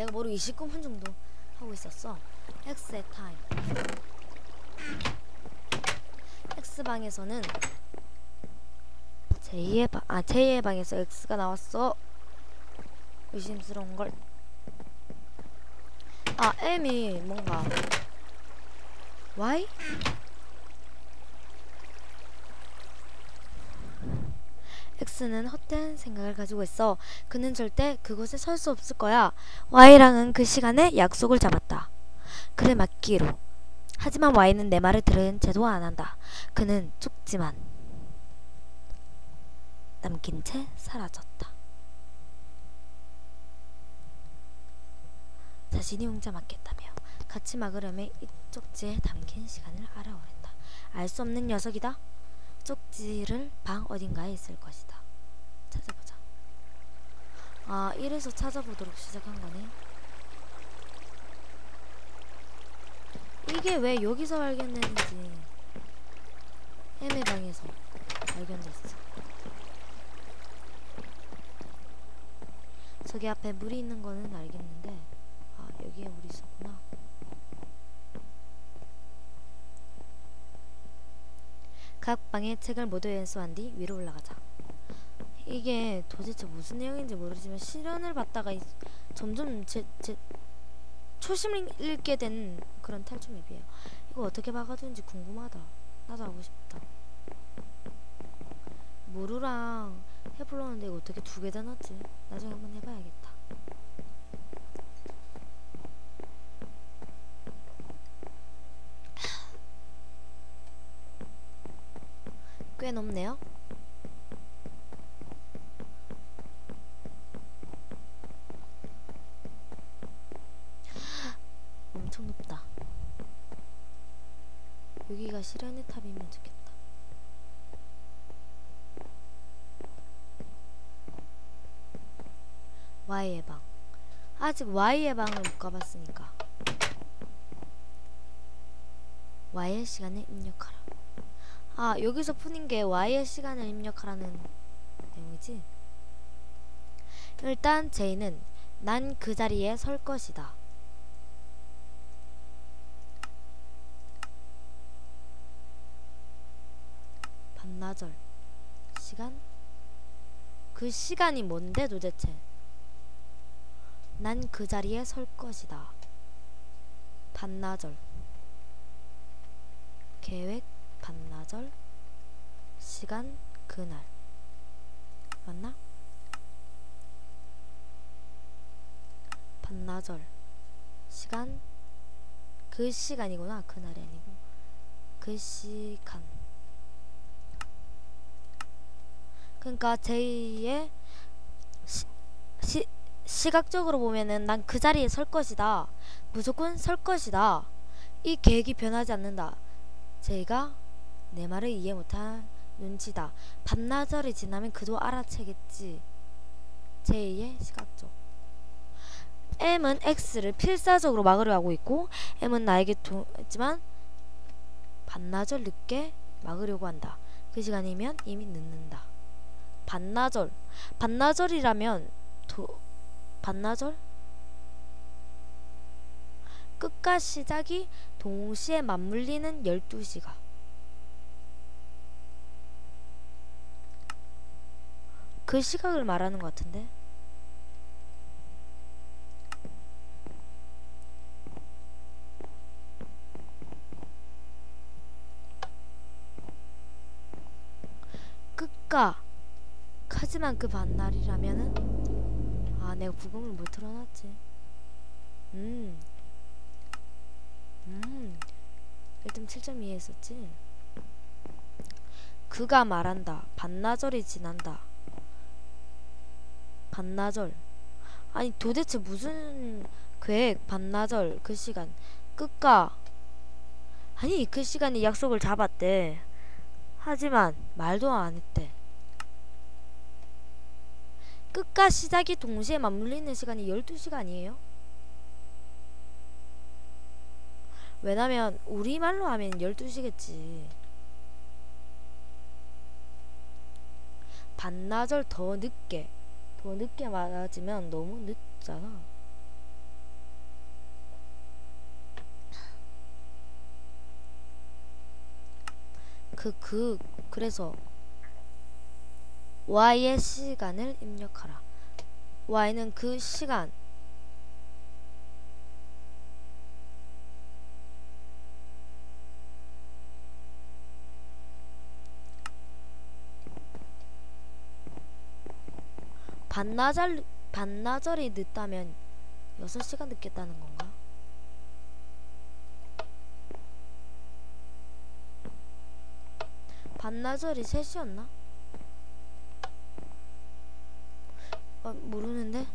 내가 모르고 29분 정도 하고 있었어. X의 타임. X방에서는 제2의 방, 아 제2의 방에서 X가 나왔어. 의심스러운 걸. 아 M이 뭔가 Y? X는 헛된 생각을 가지고 있어. 그는 절대 그곳에 설 수 없을 거야. Y랑은 그 시간에 약속을 잡았다. 그래 맞기로. 하지만 Y는 내 말을 들은 채도 안 한다. 그는 쪽지만 남긴 채 사라졌다. 자신이 혼자 맞겠다며 같이 막으려면 이 쪽지에 담긴 시간을 알아오랬다. 알 수 없는 녀석이다. 쪽지를 방 어딘가에 있을 것이다. 찾아보자. 아, 이래서 찾아보도록 시작한 거네. 이게 왜 여기서 발견되는지 M의 방에서 발견됐어. 저기 앞에 물이 있는 거는 알겠는데 아 여기에 물이 있었구나. 각 방에 책을 모두 연수한 뒤 위로 올라가자. 이게 도대체 무슨 내용인지 모르지만 실현을 받다가 이- 점점 제, 제 초심을 잃게 된 그런 탈출 맵이에요. 이거 어떻게 막아두는지 궁금하다. 나도 하고 싶다. 모루랑 해보려는데 이거 어떻게 두 개 다 넣지? 나중에 한번 해봐야겠다. 꽤 높네요. 엄청 높다. 여기가 실현의 탑이면 좋겠다. Y의 방. 아직 Y의 방을 못 가봤으니까. Y의 시간을 입력하라. 아, 여기서 푸는 게 Y의 시간을 입력하라는 내용이지? 일단 J는 난 그 자리에 설 것이다. 반나절 시간? 그 시간이 뭔데 도대체? 난 그 자리에 설 것이다. 반나절 계획 반나절 시간 그날 맞나? 반나절 시간 그 시간이구나 그날이 아니고 그 시간 그러니까 제2의 시, 시, 시각적으로 보면은 난 그 자리에 설 것이다. 무조건 설 것이다. 이 계획이 변하지 않는다. 제이가 내 말을 이해 못한 눈치다. 반나절이 지나면 그도 알아채겠지. 제2의 시각적. M은 X를 필사적으로 막으려 하고 있고 M은 나에게 도지만 반나절 늦게 막으려고 한다. 그 시간이면 이미 늦는다. 반나절. 반나절이라면 도 반나절? 끝과 시작이 동시에 맞물리는 12시가. 그 시각을 말하는 것 같은데? 끝과 하지만 그 반날이라면은 아 내가 부금을 못 틀어놨지 음 음, 1등 7.2 했었지. 그가 말한다. 반나절이 지난다. 반나절. 아니 도대체 무슨 계획 반나절 그 시간 끝가 아니 그 시간에 약속을 잡았대. 하지만 말도 안 했대. 끝과 시작이 동시에 맞물리는 시간이 12시간이에요? 왜냐면 우리말로 하면 12시겠지. 반나절 더 늦게 더 늦게 말아지면 너무 늦잖아. 그, 그, 그래서 y의 시간을 입력하라. y는 그 시간, 반나절 반나절이 늦다면 6시간 늦겠다는 건가? 반나절이 3시였나? 아, 모르는데?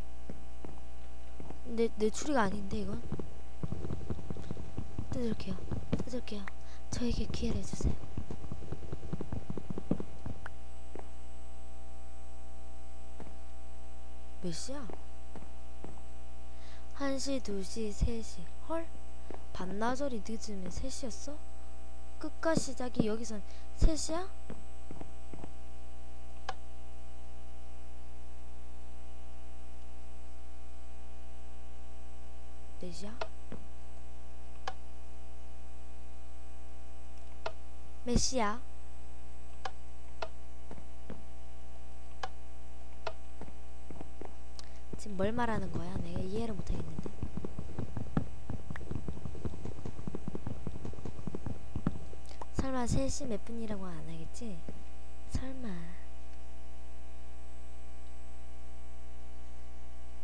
내, 내 추리가 아닌데, 이건? 뜯을게요. 뜯을게요. 저에게 기회를 주세요. 몇 시야? 1시, 2시, 3시. 헐? 반나절이 늦으면 3시였어? 끝과 시작이 여기선 3시야? 넷이야? 몇 시야? 지금 뭘 말하는 거야? 내가 이해를 못하겠는데. 설마 3시 몇 분이라고 안 하겠지? 설마.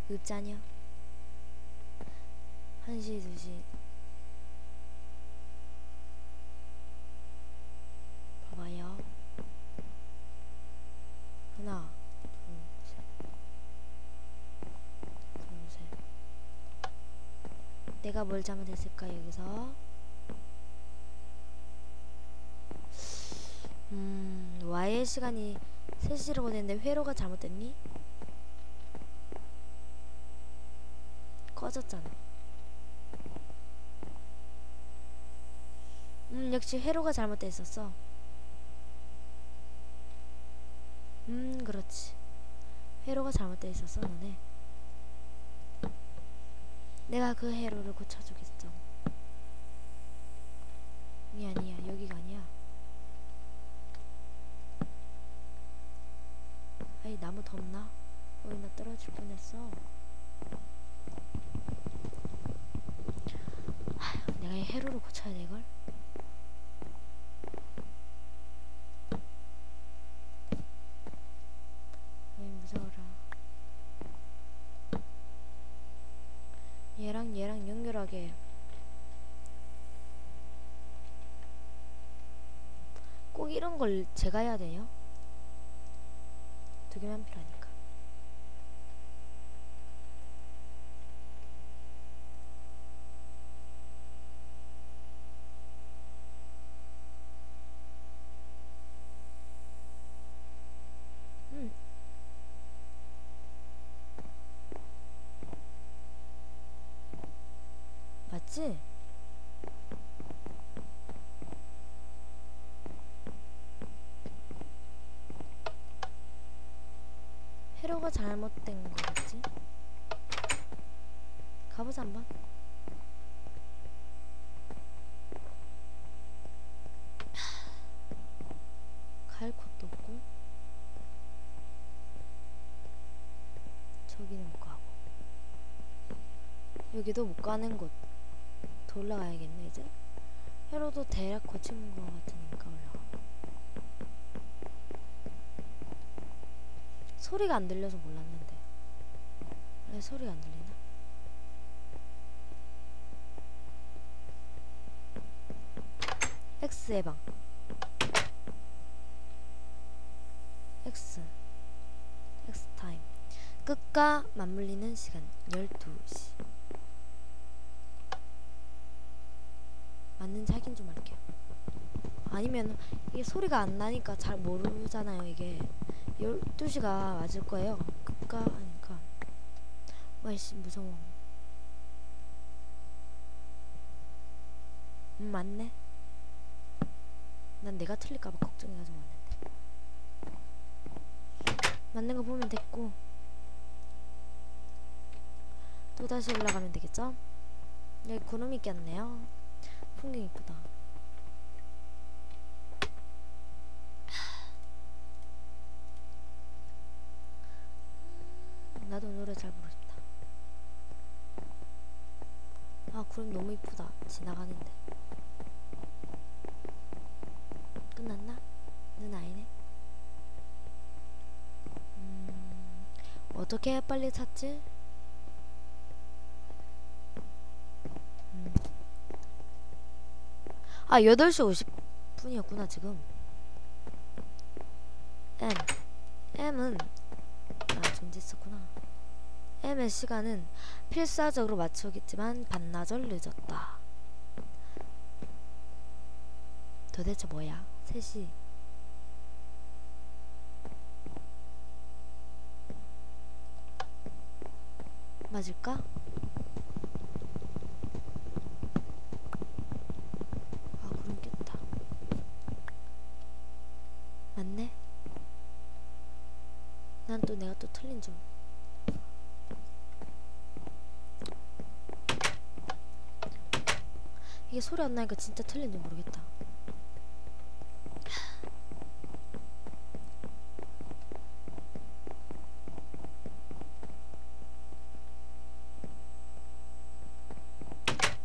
읍자녀. 1시, 2시. 봐봐요. 하나, 둘, 셋. 둘, 셋. 내가 뭘 잘못했을까, 여기서? 음, Y의 시간이 3시라고 됐는데 회로가 잘못됐니? 꺼졌잖아. 음, 역시 회로가 잘못돼 있었어. 음, 그렇지. 회로가 잘못돼 있었어, 너네. 내가 그 회로를 고쳐주겠어. 이 아니야, 여기가 아니야. 아이 나무 덥나? 거의 나 떨어질 뻔했어. 아휴, 내가 이 회로를 고쳐야 돼 이걸. 아이 무서워라. 얘랑 연결하게. 꼭 이런 걸 제가 해야 돼요? 두 개만 필요하니까. 음. 맞지? 회로가 잘못된 거겠지? 가보자 한번. 갈 곳도 없고 저기는 못 가고 여기도 못 가는 곳. 더 올라가야겠네 이제. 회로도 대략 고친 거 같으니까 올라가. 소리가 안 들려서 몰랐는데. 왜 소리가 안 들리나? X의 방. X. X 타임 끝과 맞물리는 시간. 12시. 맞는지 확인 좀 할게요. 아니면 이게 소리가 안 나니까 잘 모르잖아요 이게 12시가 맞을 거예요. 급가 하니까. 와이씨 무서워. 음 맞네. 난 내가 틀릴까봐 걱정해가지고 왔는데. 맞는 거 보면 됐고. 또 다시 올라가면 되겠죠? 여기 구름이 꼈네요. 풍경 이쁘다. 나도 노래 잘 부르고 싶다. 아 구름 너무 이쁘다. 지나가는데. 끝났나? 는 아니네. 음, 어떻게 빨리 찾지? 음. 아 8시 50분이었구나 지금. M M은 아 존재했었구나. M의 시간은 필사적으로 맞추겠지만 반나절 늦었다. 도대체 뭐야? 3시 맞을까? 아 구름 꼈다 맞네? 난 또 내가 또 틀린 줄 이게 소리 안 나니까 진짜 틀린 줄 모르겠다.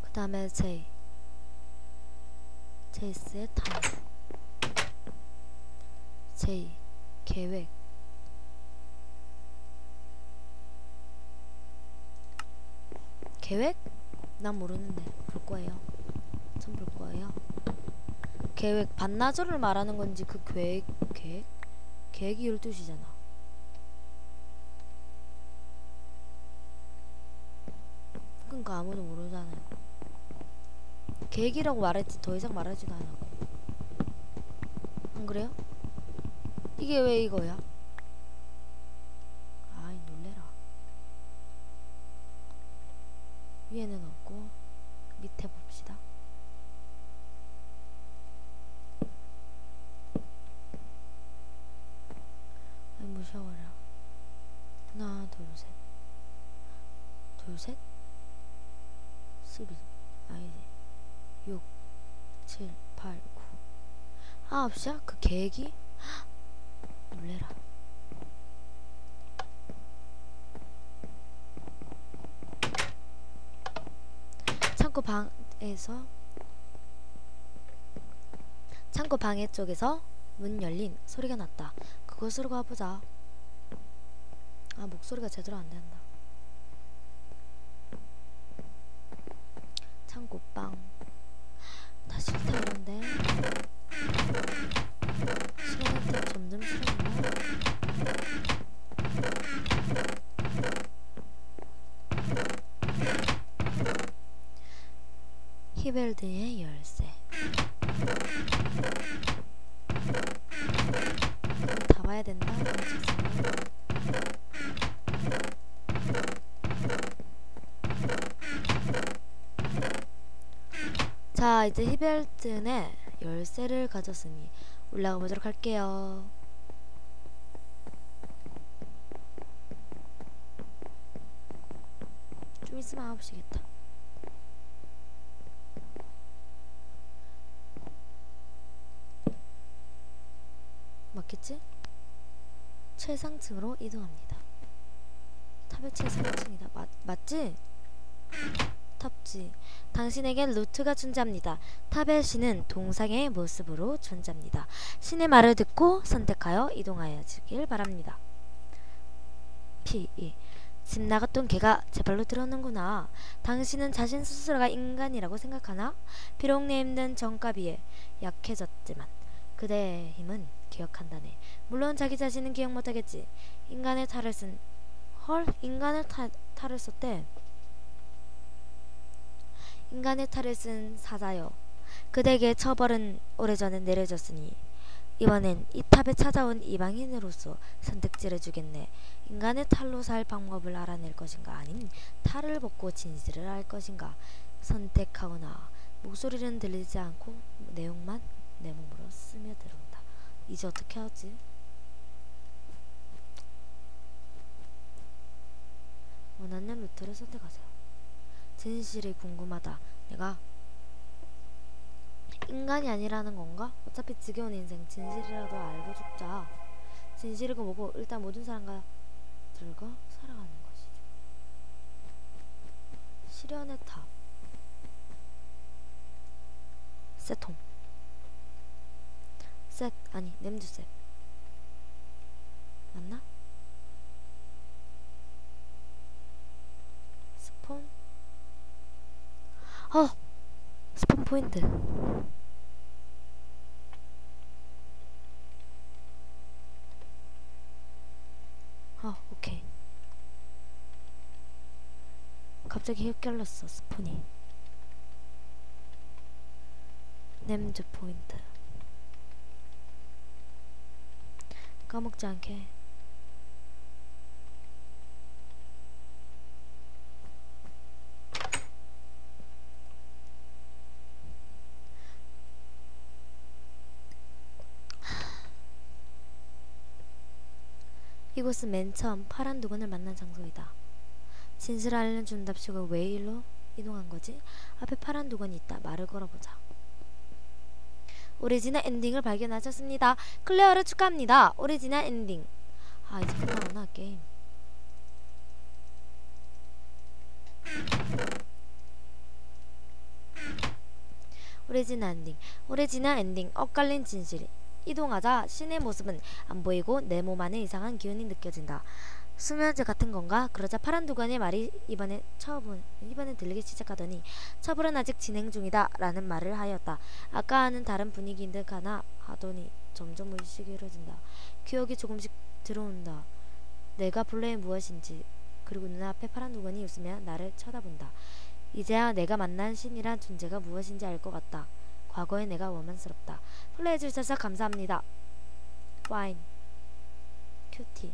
그 다음에 제이. 제이스의 타임 제이. 계획. 계획? 난 모르는데. 볼 거예요 전볼 거예요 계획 반나절을 말하는 건지 그 계획 계획? 계획이 12시잖아 그러니까 아무도 모르잖아요 계획이라고 말했지 더 이상 말하지도 않았고 안 그래요? 이게 왜 이거야? 아이 놀래라 위에는 없고 밑에 봅시다 아이 무서워라 하나 둘셋 둘셋 12 아니지 6 7 8 9 아홉 시야? 그 계획이? 놀래라 창고 방에서 창고 방해 쪽에서 문 열린 소리가 났다. 그곳으로 가보자. 아 목소리가 제대로 안 된다. 창고방 다 싫다 이런데 시간이 점점 싫어진다. 히벨드의 열쇠 다 봐야 된다. 자 이제 히벨튼의 열쇠를 가졌으니 올라가 보도록 할게요. 좀 있으면 9시겠다. 맞겠지? 최상층으로 이동합니다. 탑의 최상층이다. 맞, 맞지? 탑지. 당신에겐 루트가 존재합니다. 신은 동상의 모습으로 존재합니다. 신의 말을 듣고 선택하여 이동하여주길 바랍니다. P. E. 집 나갔던 개가 제 발로 들어오는구나. 당신은 자신 스스로가 인간이라고 생각하나? 비록 내 힘든 정가비에 약해졌지만 그대의 힘은 기억한다네. 물론 자기 자신은 기억 못하겠지. 인간의 탈을 쓴 헐? 인간의 탈, 탈을 썼대. 인간의 탈을 쓴 사자여. 그대에게 처벌은 오래전에 내려졌으니 이번엔 이 탑에 찾아온 이방인으로서 선택지를 주겠네. 인간의 탈로 살 방법을 알아낼 것인가 아님 탈을 벗고 진실을 알 것인가 선택하거나 목소리는 들리지 않고 내용만 내 몸으로 스며들어온다. 이제 어떻게 하지? 원하는 루트를 선택하세요. 진실이 궁금하다. 내가 인간이 아니라는 건가? 어차피 지겨운 인생 진실이라도 알고 죽자. 진실이고 뭐고 일단 모든 사람과 들과 살아가는 것이죠. 시련의 탑. 세통. 셋 아니 냄두셋. 맞나? 스폰. 어 스폰 포인트. 어, 오케이. 갑자기 헷갈렸어, 스폰이. 냄드 포인트. 까먹지 않게. 이곳은 맨 처음 파란 두건을 만난 장소이다. 진실을 알려준답시고 왜 일로 이동한 거지? 앞에 파란 두건이 있다. 말을 걸어보자. 오리지널 엔딩을 발견하셨습니다. 클레어를 축하합니다. 오리지널 엔딩. 아 이제 끝나구나 게임. 오리지널 엔딩. 오리지널 엔딩. 엇갈린 진실. 이동하자 신의 모습은 안 보이고 내 몸 안에 이상한 기운이 느껴진다. 수면제 같은 건가? 그러자 파란 두건의 말이 이번에 처음 이번에 들리기 시작하더니 처벌은 아직 진행 중이다 라는 말을 하였다. 아까와는 다른 분위기인 듯 하나 하더니 점점 의식이 흐려진다. 기억이 조금씩 들어온다. 내가 본래 무엇인지 그리고 눈앞에 파란 두건이 웃으며 나를 쳐다본다. 이제야 내가 만난 신이란 존재가 무엇인지 알 것 같다. 과거의 내가 원망스럽다. 플레이해 주셔서 감사합니다. 와인 큐티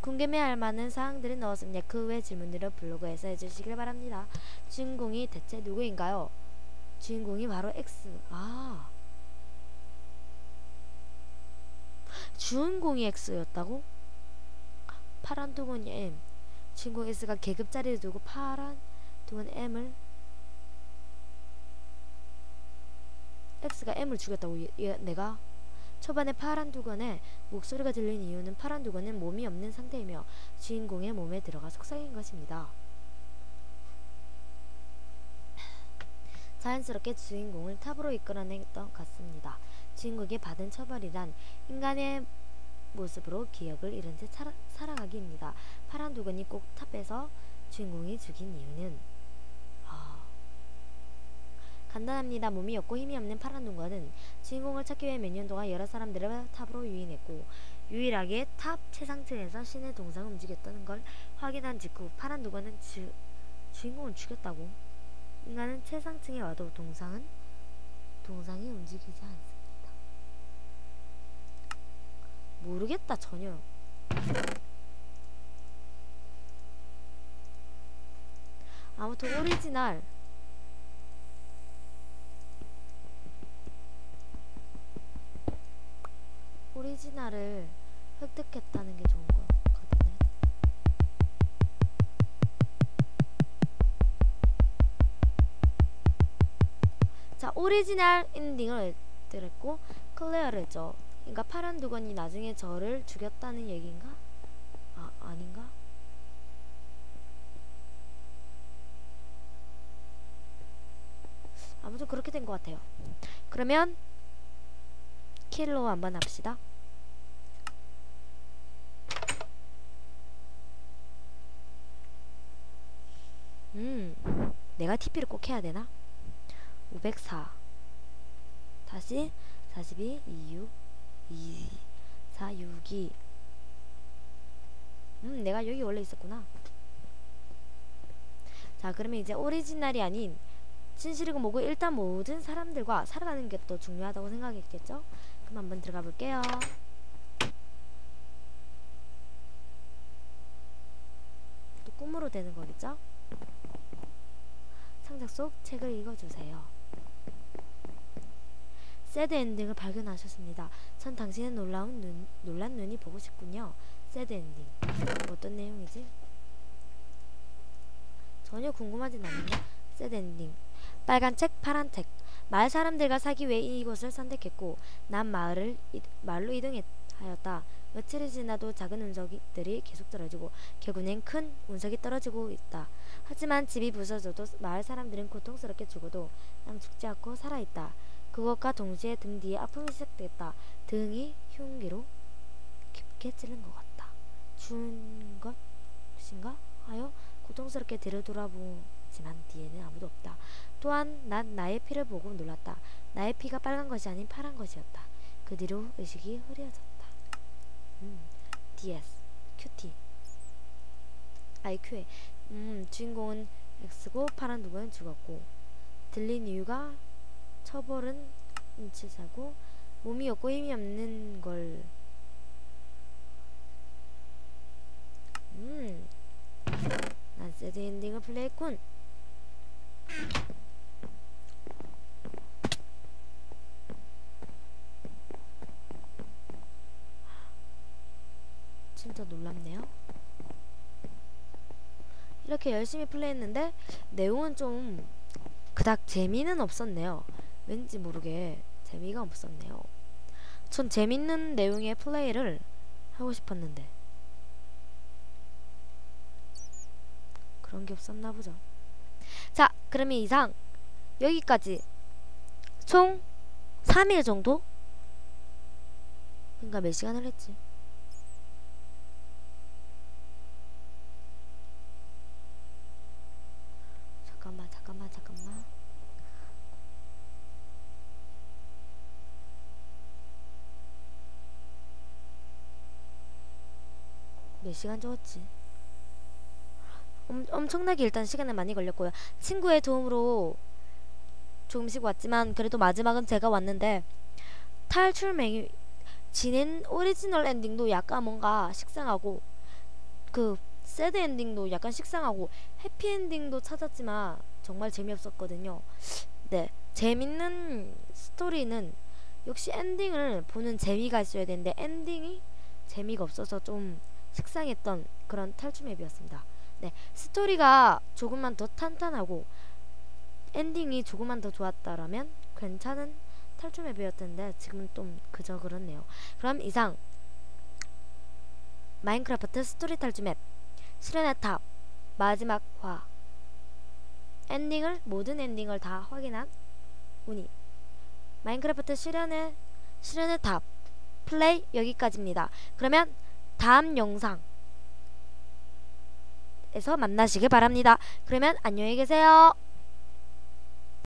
궁금해 할 만한 사항들을 넣었으니 그 외 질문들을 블로그에서 해주시길 바랍니다. 주인공이 대체 누구인가요? 주인공이 바로 X. 아. 주인공이 X였다고? 파란 두건이 M. 주인공 X가 계급자리를 두고 파란 두건 M을 X가 M을 죽였다고 얘, 얘, 내가 초반에 파란 두건에 목소리가 들린 이유는 파란 두건은 몸이 없는 상태이며 주인공의 몸에 들어가 속삭인 것입니다. 자연스럽게 주인공을 탑으로 이끌어냈던 것 같습니다. 주인공이 받은 처벌이란 인간의 모습으로 기억을 잃은 채 살아, 살아가기입니다. 파란 두건이 꼭 탑에서 주인공이 죽인 이유는 간단합니다. 몸이 없고 힘이 없는 파란 눈과는 주인공을 찾기 위해 몇 년 동안 여러 사람들을 탑으로 유인했고 유일하게 탑 최상층에서 신의 동상을 움직였다는 걸 확인한 직후 파란 누건은 주, 주인공을 죽였다고 인간은 최상층에 와도 동상은 동상이 움직이지 않습니다. 모르겠다 전혀 아무튼 오리지널 오리지널을 획득했다는 게 좋은 것 같은데 자 오리지널 엔딩을 들었고 클레어르죠 그러니까 파란 두건이 나중에 저를 죽였다는 얘기인가? 아 아닌가? 아무튼 그렇게 된 것 같아요 그러면 킬로 한번 합시다 음, 내가 TP를 꼭 해야 되나? 504 다시 42 26 2 4 6 2 음, 내가 여기 원래 있었구나. 자, 그러면 이제 오리지널이 아닌 진실이고 뭐고 일단 모든 사람들과 살아가는 게 또 중요하다고 생각했겠죠? 그럼 한번 들어가 볼게요. 또 꿈으로 되는 거겠죠? 상자 속 책을 읽어주세요. 새드 엔딩을 발견하셨습니다. 전 당신의 놀라운 눈, 놀란 눈이 보고 싶군요. 새드 엔딩. 어떤 내용이지? 전혀 궁금하진 않는데 새드 엔딩. 빨간 책, 파란 책. 마을 사람들과 사기 위해 이곳을 선택했고 난 마을을 이, 마을로 이동하였다. 며칠이 지나도 작은 운석들이 계속 떨어지고 결국엔 큰 운석이 떨어지고 있다. 하지만 집이 부서져도 마을 사람들은 고통스럽게 죽어도 난 죽지 않고 살아있다. 그것과 동시에 등 뒤에 아픔이 시작됐다. 등이 흉기로 깊게 찔린 것 같다. 죽은 것인가 하여 고통스럽게 뒤를 돌아보지만 뒤에는 아무도 없다. 또한 난 나의 피를 보고 놀랐다. 나의 피가 빨간 것이 아닌 파란 것이었다. 그 뒤로 의식이 흐려졌다. 음, DS, QT, IQ에. 음, 주인공은 X고 파란 누구는 죽었고 들린 이유가 처벌은 인치자고 몸이 없고 힘이 없는 걸. 음, 난 새드 엔딩을 플레이했군. 진짜 놀랍네요. 이렇게 열심히 플레이했는데 내용은 좀 그닥 재미는 없었네요. 왠지 모르게 재미가 없었네요. 전 재밌는 내용의 플레이를 하고 싶었는데 그런 게 없었나 보죠. 자, 그러면 이상 여기까지 총 3일 정도? 그러니까 몇 시간을 했지? 4시간 적었지 엄, 엄청나게 일단 시간을 많이 걸렸고요 친구의 도움으로 조금씩 왔지만 그래도 마지막은 제가 왔는데 탈출 메뉴 진행 오리지널 엔딩도 약간 뭔가 식상하고 그 새드 엔딩도 약간 식상하고 해피 엔딩도 찾았지만 정말 재미없었거든요. 네, 재밌는 스토리는 역시 엔딩을 보는 재미가 있어야 되는데 엔딩이 재미가 없어서 좀 식상했던 그런 탈출 맵이었습니다. 네, 스토리가 조금만 더 탄탄하고 엔딩이 조금만 더 좋았다라면 괜찮은 탈출 맵이었던데 지금은 좀 그저 그렇네요. 그럼 이상 마인크래프트 스토리 탈출 맵 실현의 탑 마지막 화 엔딩을 모든 엔딩을 다 확인한 우니 마인크래프트 실현의 실현의 탑 플레이 여기까지입니다. 그러면 다음 영상 에서 만나시길 바랍니다. 그러면 안녕히 계세요.